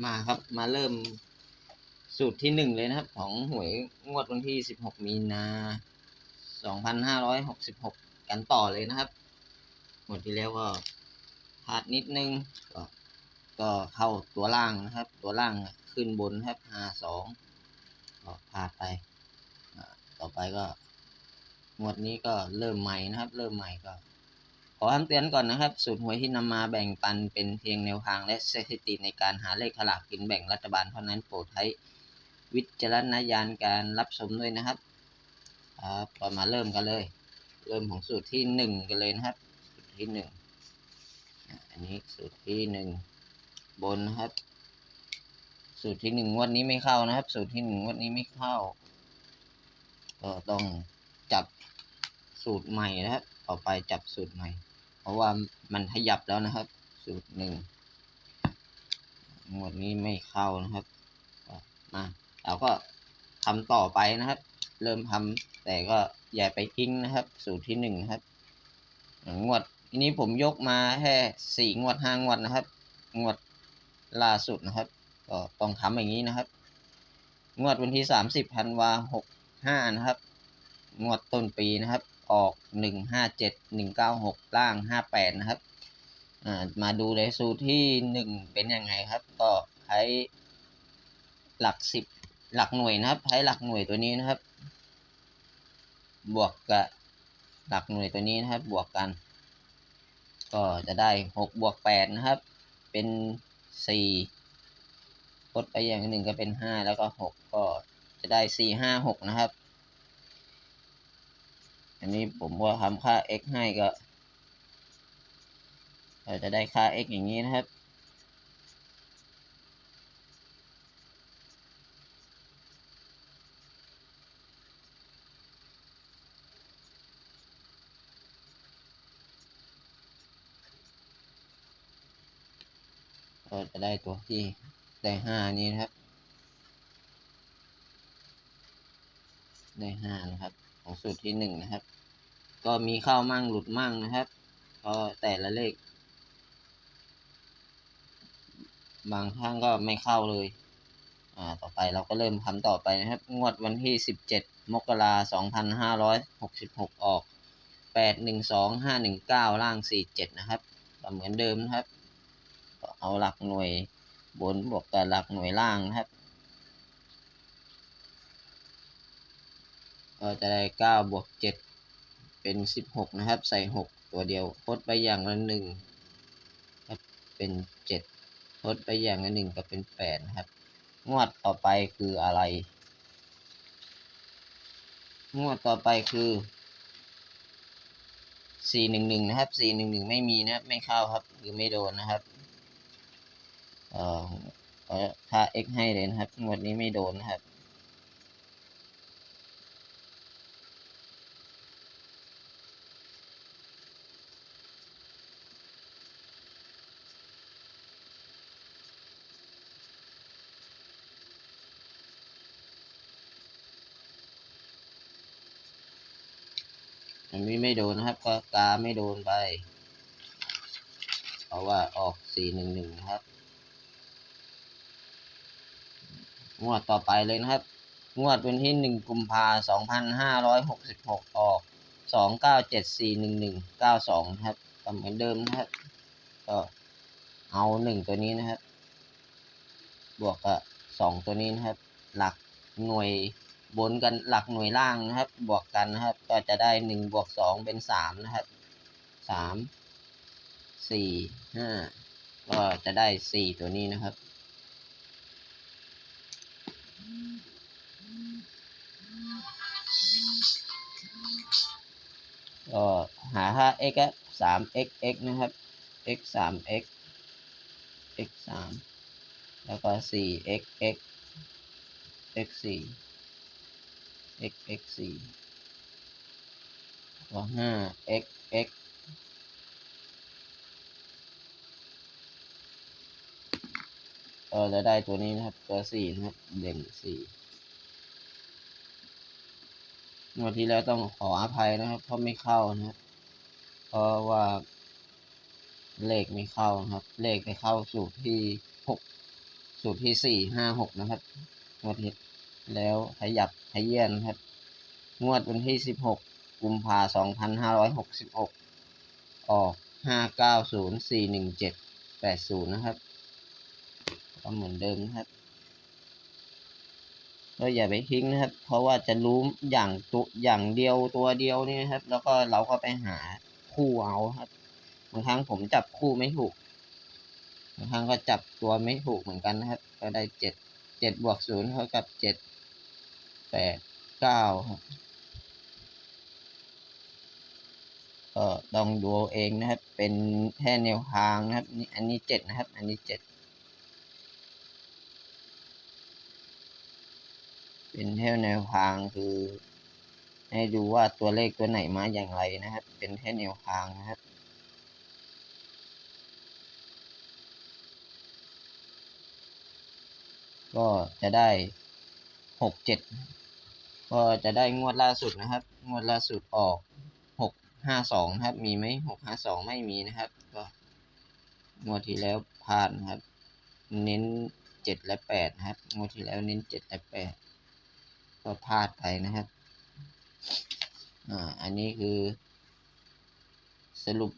มาครับมาเริ่มสูตรที่หนึ่งเลยนะครับ ของหวยงวดวันที่สิบหกมีนาสองพันห้าร้อยหกสิบหกกันต่อเลยนะครับงวดที่แล้วก็พลาดนิดนึงก็ก็เข้าตัวล่างนะครับ ตัวล่างขึ้นบนครับห้าสองก็พลาดไปต่อไปก็งวดนี้ก็เริ่มใหม่นะครับ เริ่มใหม่ก็ อคำเตือนก่อนนะครับ สูตรหวยที่นำมาแบ่งปันเป็นเพียงแนวทางและสถิติในการหาเลขขลากกินแบ่งรัฐบาลเท่านั้นโปรดใช้วิจารณญาณการรับชมด้วยนะครับครับก็มาเริ่มกันเลย เริ่มของสูตรที่หนึ่งกันเลยนะครับ สูตรที่หนึ่งอันนี้สูตรที่หนึ่งบนนะครับ สูตรที่หนึ่งวดนี้ไม่เข้านะครับ สูตรที่หนึ่งวดนี้ไม่เข้าก็ต้องจับสูตรใหม่นะครับ ต่อไปจับสูตรใหม่ เพราะว่ามันขยับแล้วนะครับ สูตรหนึ่งงวดนี้ไม่เข้านะครับมาเราก็ทำต่อไปนะครับ เริ่มทำแต่ก็อย่าไปทิ้งนะครับ สูตรที่หนึ่งนะครับงวดนี้ผมยกมาแค่สี่งวดห้างวดนะครับ งวดล่าสุดนะครับ ก็ต้องทำอย่างนี้นะครับ งวดวันที่สามสิบธันวาหกห้านะครับ งวดต้นปีนะครับ ออกหนึ่งห้าเจ็ดหนึ่งเก้าหกล่างห้าแปดนะครับมาดูเลยสูตรที่หนึ่งเป็นยังไงครับ ก็ใช้หลักสิบหลักหน่วยนะครับ ใช้หลักหน่วยตัวนี้นะครับ บวกกับหลักหน่วยตัวนี้นะครับ บวกกัน ก็จะได้หกบวกแปดนะครับ เป็นสี่ลดไปอย่างหนึ่งก็เป็นห้าแล้วก็หกก็จะได้สี่ห้าหกนะครับ อันนี้ผมว่าทำค่า x ให้ก็ เราจะได้ค่า x อย่างนี้นะครับก็จะได้ตัวที่ได้ห้านี้นะครับ ได้ห้านะครับ ของสูตรที่หนึ่งนะครับ ก็มีเข้ามั่งหลุดมั่งนะครับ ก็แต่ละเลข บางครั้งก็ไม่เข้าเลย อ่า ต่อไปเราก็เริ่มทำต่อไปนะครับ งวดวันที่สิบเจ็ดมกราสองพันห้าร้อยหกสิบหกออกแปดหนึ่งสองห้าหนึ่งเก้าล่างสี่เจ็ดนะครับก็เหมือนเดิมนะครับก็เอาหลักหน่วยบนบวกกับหลักหน่วยล่างนะครับ ก็จะได้เก้าบวกเจ็ดเป็นสิบหกนะครับ ใส่หกตัวเดียวทดไปอย่างละหนึ่งครับเป็นเจ็ดทดไปอย่างละหนึ่งก็เป็นแปดนะครับ งวดต่อไปคืออะไร งวดต่อไปคือสี่หนึ่งหนึ่งนะครับสี่หนึ่งหนึ่งไม่มีนะครับ ไม่เข้าครับคือไม่โดนนะครับเอ่อเอ่อค่า x ให้เลยนะครับงวดนี้ไม่โดนนะครับ ไม่โดนนะครับ ก็กาไม่โดนไป เพราะว่าออกสี่หนึ่งหนึ่งนะครับ งวดต่อไปเลยนะครับ งวดวันที่หนึ่งกุมภาสองพันห้าร้อยหกสิบหกออกสองเก้าเจ็ดสี่หนึ่งหนึ่งเก้าสองครับก็เหมือนเดิมนะครับ ก็เอาหนึ่งตัวนี้นะครับ บวกกับสองตัวนี้นะครับ หลักหน่วย บนกันหลักหน่วยล่างนะครับ บวกกันนะครับ ก็จะได้หนึ่งบวกสองเป็นสามนะครับสามสี่ห้าก็จะได้สี่ตัวนี้นะครับก็หาค่า x อะสาม x x นะครับ x สาม x x สามแล้วก็สี่ x x x สี่ x x สี่ก็ห้า x x ก็จะได้ตัวนี้นะครับ ตัวสี่นะครับ เด่นสี่งวดที่แล้วต้องขออภัยนะครับ เพราะไม่เข้านะครับ เพราะว่าเลขไม่เข้านะครับ เลขไปเข้าสูตรที่หกสูตรที่สี่ห้าหกนะครับงวดที่ แล้วขยับขยื่นนะครับ งวดวันที่สิบหกกุมภาสองพันห้าร้อยหกสิบหกออกห้าเก้าศูนย์สี่หนึ่งเจ็ดแปดศูนย์นะครับ ก็เหมือนเดิมนะครับ ก็อย่าไปทิ้งนะครับ เพราะว่าจะรู้อย่างตัวอย่างเดียวตัวเดียวนี่นะครับ แล้วก็เราก็ไปหาคู่เอาครับ บางครั้งผมจับคู่ไม่ถูกบางครั้งก็จับตัวไม่ถูกเหมือนกันนะครับ ก็ได้เจ็ดเจ็ดบวกศูนย์เท่ากับเจ็ด แปดเก้าครับก็ลองดูเอาเองนะครับ เป็นแค่แนวทางนะครับนี่อันนี้เจ็ดนะครับ อันนี้เจ็ดเป็นแค่แนวทางคือ ให้ดูว่าตัวเลขตัวไหนมาอย่างไรนะครับ เป็นแค่แนวทางนะครับก็จะได้หกเจ็ด ก็จะได้งวดล่าสุดนะครับ งวดล่าสุดออกหกห้าสองครับ มีไหมหกห้าสองไม่มีนะครับ ก็งวดที่แล้วพลาดนะครับ เน้นเจ็ดและแปดนะครับ งวดที่แล้วเน้นเจ็ดและแปดก็พลาดไปนะครับ อ่า อันนี้คือ สรุป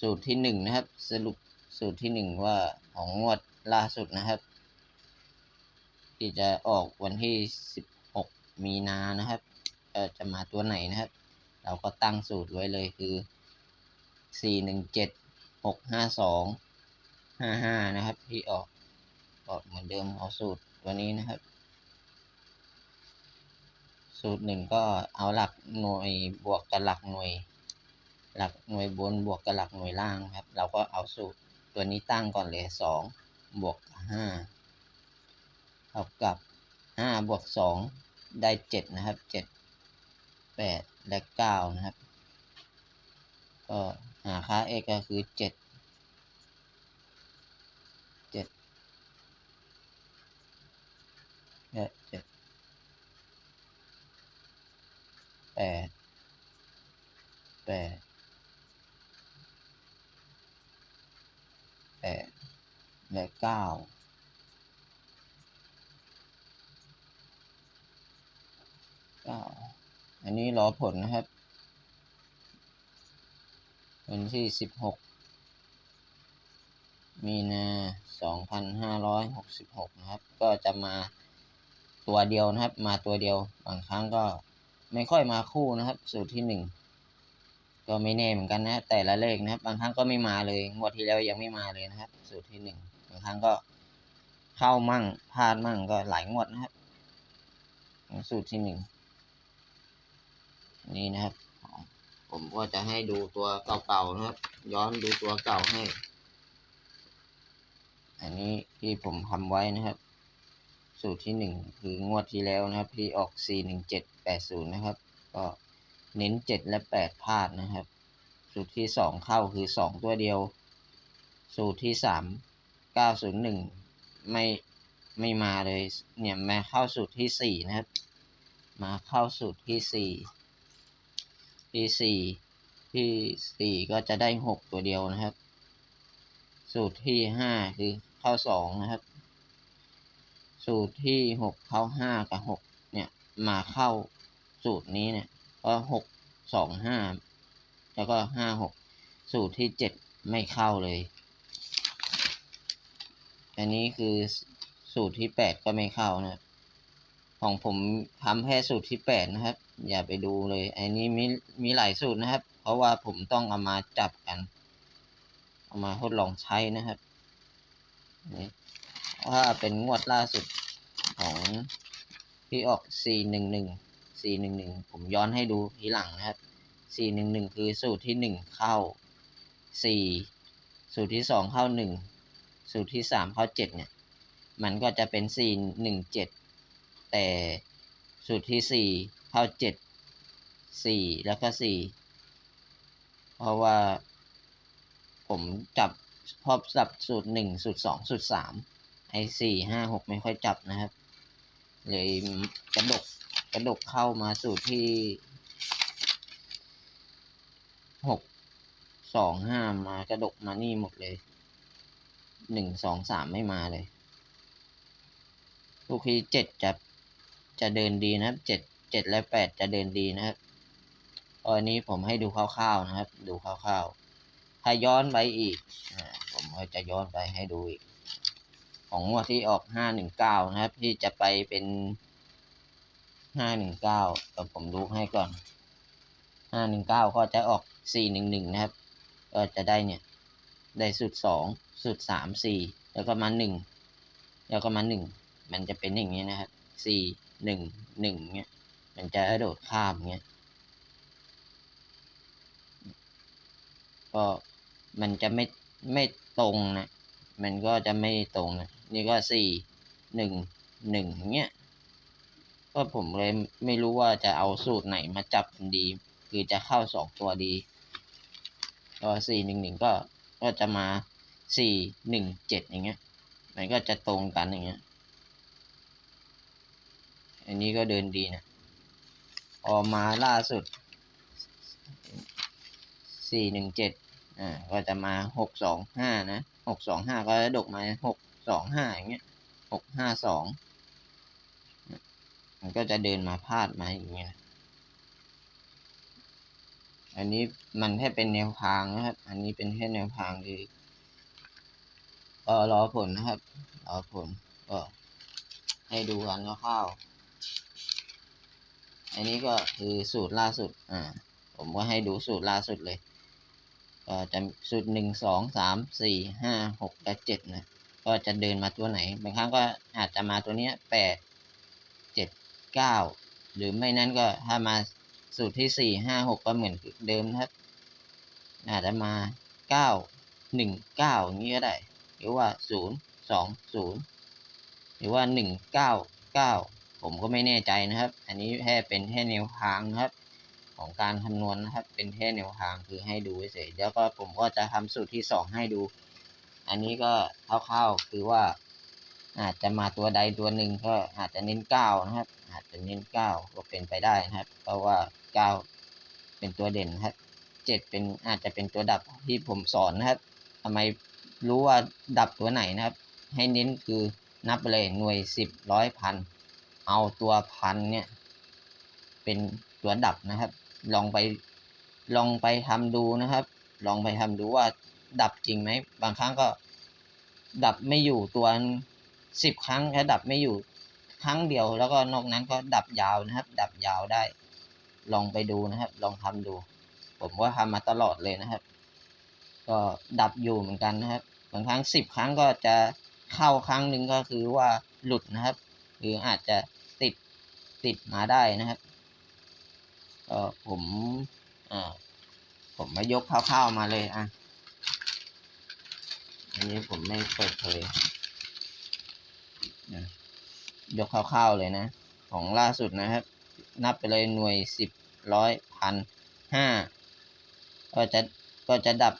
สูตรที่หนึ่งนะครับ สรุปสูตรที่หนึ่งว่าของงวดล่าสุดนะครับ ที่จะออกวันที่สิบ มีนานะครับจะมาตัวไหนนะครับ เราก็ตั้งสูตรไว้เลยคือสี่หนึ่งเจ็ดหกห้าสองห้าห้านะครับ ที่ออกก็เหมือนเดิมเอาสูตรตัวนี้นะครับ สูตรหนึ่งก็เอาหลักหน่วยบวกกับหลักหน่วย หลักหน่วยบนบวกกับหลักหน่วยล่างครับ เราก็เอาสูตรตัวนี้ตั้งก่อนเลยสองบวกห้าเท่ากับห้าบวกสอง ได้เจ็ดนะครับเจ็ดแปดและเก้านะครับ ก็หาค่า x ก็คือเจ็ดเจ็ดและเจ็ดแปดแปดแปดและเก้าเก้าอันนี้รอผลนะครับ วันที่สิบหกมีนาสองพันห้าร้อยหกสิบหกนะครับ ก็จะมาตัวเดียวนะครับ มาตัวเดียว บางครั้งก็ไม่ค่อยมาคู่นะครับ สูตรที่หนึ่งก็ไม่แน่เหมือนกันนะ แต่ละเลขนะครับ บางครั้งก็ไม่มาเลย งวดที่แล้วยังไม่มาเลยนะครับ สูตรที่หนึ่งบางครั้งก็เข้ามั่งพลาดมั่งก็หลายงวดนะครับ สูตรที่หนึ่ง นี่นะครับ ผมก็จะให้ดูตัวเก่าๆนะครับ ย้อนดูตัวเก่าให้ อันนี้ที่ผมทำไว้นะครับ สูตรที่หนึ่งคืองวดที่แล้วนะครับ ที่ออกสี่หนึ่งเจ็ดแปดศูนย์นะครับ ก็เน้นเจ็ดและแปดพลาดนะครับ สูตรที่สองเข้าคือสองตัวเดียว สูตรที่สามเก้าศูนย์หนึ่งไม่ไม่มาเลย เนี่ยมาเข้าสูตรที่สี่นะครับ มาเข้าสูตรที่สี่ ที่สี่ที่สี่ก็จะได้หกตัวเดียวนะครับ สูตรที่ห้าคือเข้าสองนะครับ สูตรที่หกเข้าห้ากับหกเนี่ยมาเข้าสูตรนี้เนี่ยก็หกสองห้าแล้วก็ห้าหกสูตรที่เจ็ดไม่เข้าเลย อันนี้คือสูตรที่แปดก็ไม่เข้านะครับ ของผมทำแค่สูตรที่แปดนะครับ อย่าไปดูเลยอันนี้มีมีหลายสูตรนะครับ เพราะว่าผมต้องเอามาจับกันเอามาทดลองใช้นะครับนี่ว่าเป็นงวดล่าสุดของที่ออกสี่หนึ่งหนึ่งสี่หนึ่งหนึ่งผมย้อนให้ดูทีหลังนะครับสี่หนึ่งหนึ่งคือสูตรที่หนึ่งเข้าสี่สูตรที่สองเข้าหนึ่งสูตรที่สามเข้าเจ็ดเนี่ย มันก็จะเป็นสี่หนึ่งเจ็ด แต่สูตรที่สี่เข้าเจ็ดสี่แล้วก็สี่เพราะว่า ผมจับพอบจับสูตรหนึ่งสูตรสองสูตรสามไอ้สี่ห้าหกไม่ค่อยจับนะครับ เลยกระดกกระดกเข้ามาสูตรที่หกสองห้ามากระดกมานี่หมดเลยหนึ่งสองสามไม่มาเลยทุกทีเจ็ด จะเดินดีนะครับเจ็ดเจ็ดและแปดจะเดินดีนะครับตอนนี้ผมให้ดูคร่าวๆนะครับ ดูคร่าวๆ ถ้าย้อนไปอีก ผมก็จะย้อนไปให้ดูอีก ของงวดที่ออกห้าหนึ่งเก้านะครับ ที่จะไปเป็นห้าหนึ่งเก้าแต่ผมดูให้ก่อนห้าหนึ่งเก้าก็จะออกสี่หนึ่งหนึ่งนะครับ ก็จะได้เนี่ย ได้สุดสองสุดสามสี่แล้วก็มาหนึ่งแล้วก็มาหนึ่งมันจะเป็นอย่างนี้นะครับสี่ หนึ่งหนึ่งเนี้ยมันจะกระโดดข้ามเงี้ยก็มันจะไม่ไม่ตรงนะมันก็จะไม่ตรงนะนี่ก็สี่หนึ่งหนึ่งเงี้ยก็ผมเลยไม่รู้ว่าจะเอาสูตรไหนมาจับดี คือจะเข้าสองตัวดีก็สี่หนึ่งหนึ่งก็ก็จะมาสี่หนึ่งเจ็ดอย่างเงี้ยมันก็จะตรงกันอย่างเงี้ย อันนี้ก็เดินดีนะพอกมาล่าสุด สี่หนึ่งเจ็ดอ่า ก็จะมาหกสองห้านะหกสองห้าก็จะดกมาหกสองห้าอย่างเงี้ยหกห้าสอง มันก็จะเดินมาพาดมาอย่างเงี้ย อันนี้มันแค่เป็นแนวทางนะครับ อันนี้เป็นแค่แนวทางที่ก็รอผลนะครับ รอผลก็ให้ดูกันคร่าวๆ อันนี้ก็คือสูตรล่าสุด อ่า ผมก็ให้ดูสูตรล่าสุดเลย ก็จะสูตรหนึ่งสองสามสี่ห้าหกและเจ็ดนะ ก็จะเดินมาตัวไหน บางครั้งก็อาจจะมาตัวเนี้ยแปดเจ็ดเก้าหรือไม่นั้นก็ถ้ามาสูตรที่สี่ห้าหกก็เหมือนเดิมนะครับ อาจจะมาเก้าหนึ่งเก้าอย่างนี้ก็ได้ หรือว่าศูนย์สองศูนย์หรือว่าหนึ่งเก้าเก้า ผมก็ไม่แน่ใจนะครับ อันนี้แค่เป็นแค่แนวทางนะครับ ของการคำนวณนะครับ เป็นแค่แนวทางคือให้ดูเฉยๆเดี๋ยวก็ผมก็จะทำสูตรที่สองให้ดู อันนี้ก็คร่าวๆคือว่า อาจจะมาตัวใดตัวหนึ่งก็อาจจะเน้นเก้านะครับ อาจจะเน้นเก้าก็เป็นไปได้นะครับ เพราะว่าเก้าเป็นตัวเด่นนะครับเจ็ดเป็นอาจจะเป็นตัวดับที่ผมสอนนะครับทำไมรู้ว่าดับตัวไหนนะครับ ให้เน้นคือนับเลยหน่วยสิบร้อยพัน เอาตัวพันเนี่ย เป็นตัวดับนะครับ ลองไปลองไปทำดูนะครับ ลองไปทำดูว่าดับจริงไหม บางครั้งก็ ดับไม่อยู่ตัวสิบครั้งแค่ดับไม่อยู่ครั้งเดียว แล้วก็นอกนั้นก็ดับยาวนะครับ ดับยาวได้ ลองไปดูนะครับ ลองทำดู ผมก็ทำมาตลอดเลยนะครับ ก็ดับอยู่เหมือนกันนะครับ บางครั้งสิบครั้งก็จะเข้าครั้งหนึ่งก็คือว่าหลุดนะครับ หรืออาจจะ ติดมาได้นะครับก็ผมผมมายกคร่าวๆมาเลยอะอันนี้ผมไม่เปิดเผยยกคร่าวๆเลยนะ ของล่าสุดนะครับ นับไปเลยหน่วยสิบร้อยพันห้าก็จะก็จะดับ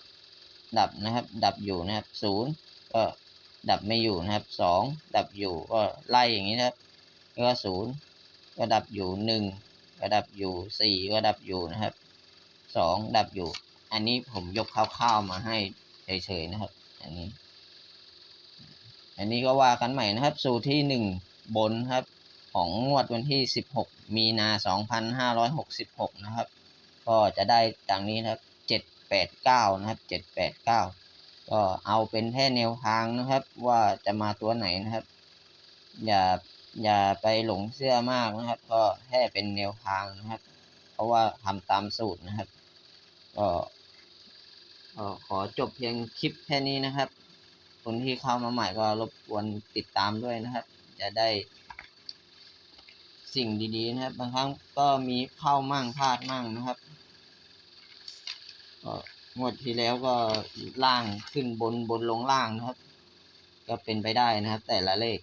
ดับนะครับ ดับอยู่นะครับศูนย์ก็ดับไม่อยู่นะครับสองดับอยู่ก็ไล่อย่างนี้นะครับ ก็ศูนย์ ก็ดับอยู่หนึ่งก็ดับอยู่สี่ก็ดับอยู่นะครับสองดับอยู่ อันนี้ผมยกคร่าวๆมาให้เฉยๆนะครับ อันนี้ อันนี้ก็ว่ากันใหม่นะครับ สูตรที่หนึ่งบนครับ ของงวดวันที่สิบหกมีนาสองพันห้าร้อยหกสิบหกนะครับ ก็จะได้ดังนี้นะครับเจ็ดแปดเก้านะครับเจ็ดแปดเก้าก็เอาเป็นแค่แนวทางนะครับ ว่าจะมาตัวไหนนะครับ อย่า อย่าไปหลงเสื้อมากนะครับ ก็แค่เป็นแนวทางนะครับ เพราะว่าทำตามสูตรนะครับก็ก็ขอจบเพียงคลิปแค่นี้นะครับ คนที่เข้ามาใหม่ก็รบกวนติดตามด้วยนะครับ จะได้สิ่งดีๆนะครับ บางครั้งก็มีเข้ามั่งพลาดมั่งนะครับก็งวดที่แล้วก็ล่างขึ้นบนบนลงล่างนะครับ ก็เป็นไปได้นะครับ แต่ละเลข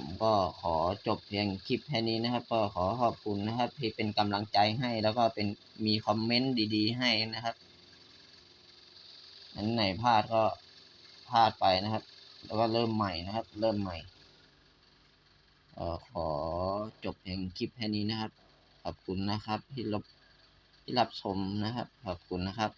ผมก็ขอจบเพียงคลิปแค่นี้นะครับ ก็ขอขอบคุณนะครับที่เป็นกำลังใจให้แล้วก็เป็นมีคอมเมนต์ดีๆ ให้นะครับ อันไหนพลาดก็พลาดไปนะครับ แล้วก็เริ่มใหม่นะครับ เริ่มใหม่ออขอจบเพียงคลิปแค่นี้นะครับ ขอบคุณนะครับที่รับที่รับชมนะครับ ขอบคุณนะครับ